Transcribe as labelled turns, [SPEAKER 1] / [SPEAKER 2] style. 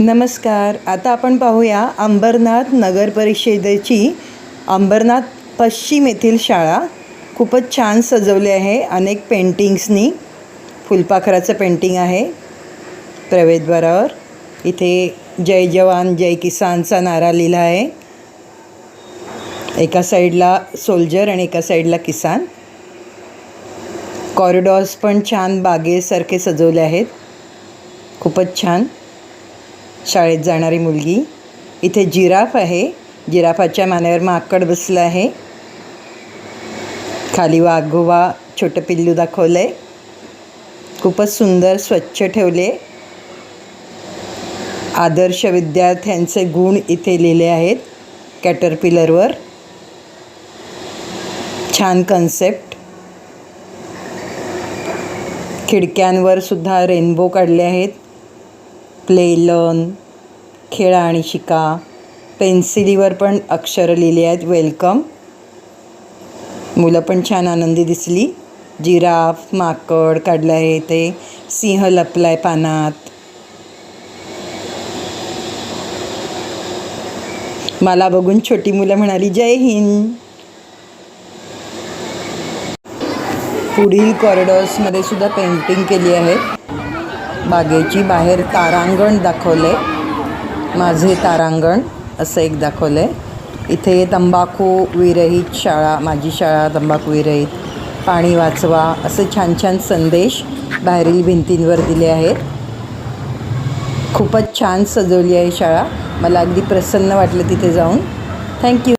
[SPEAKER 1] नमस्कार. आता आपण पाहूया अंबरनाथ नगर परिषदेची अंबरनाथ पश्चिम येथील शाळा. खूपच छान सजवली आहे. अनेक पेंटिंग्सनी फुलपाखराचं पेंटिंग आहे. प्रवेशद्वारावर इथे जय जवान जय किसानचा नारा लिहिला आहे. एका साईडला सोल्जर आणि एका साईडला किसान. कॉरिडॉर्स पण छान बागेसारखे सजवले आहेत. खूपच छान. शाळेत जाणारी मुलगी. इथे जिराफ आहे. जिराफाच्या मानेवर माकड बसलं आहे. खाली वाघोबा छोटं पिल्लू दाखवलं आहे खूपच सुंदर स्वच्छ ठेवले. आदर्श विद्यार्थ्यांचे गुण इथे लिहिले आहेत. कॅटरपिलरवर. छान कन्सेप्ट. खिडक्यांवर सुद्धा रेनबो काढले आहेत. प्ले लर्न खेळा आणि शिका. पेन्सिलीवर पण अक्षरं लिहिली आहेत. वेलकम मुलं पण छान आनंदी दिसली. जिराफ माकड काढलं आहे ते. सिंह लपलाय पानात. मला बघून छोटी मुलं म्हणाली जय हिंद. पुढील कॉरिडॉर्समध्ये सुद्धा पेंटिंग केली आहेत. बागेची बाहेर तारांगण दाखवले. माझे तारांगण असं एक दाखवलं. आहे इथे तंबाखू विरहित शाळा माझी शाळा तंबाखू विरहित. पाणी वाचवा असे छान छान संदेश बाहेरील भिंतींवर दिले आहेत. खूपच छान सजवली आहे शाळा. मला अगदी प्रसन्न वाटलं तिथे जाऊन. थँक्यू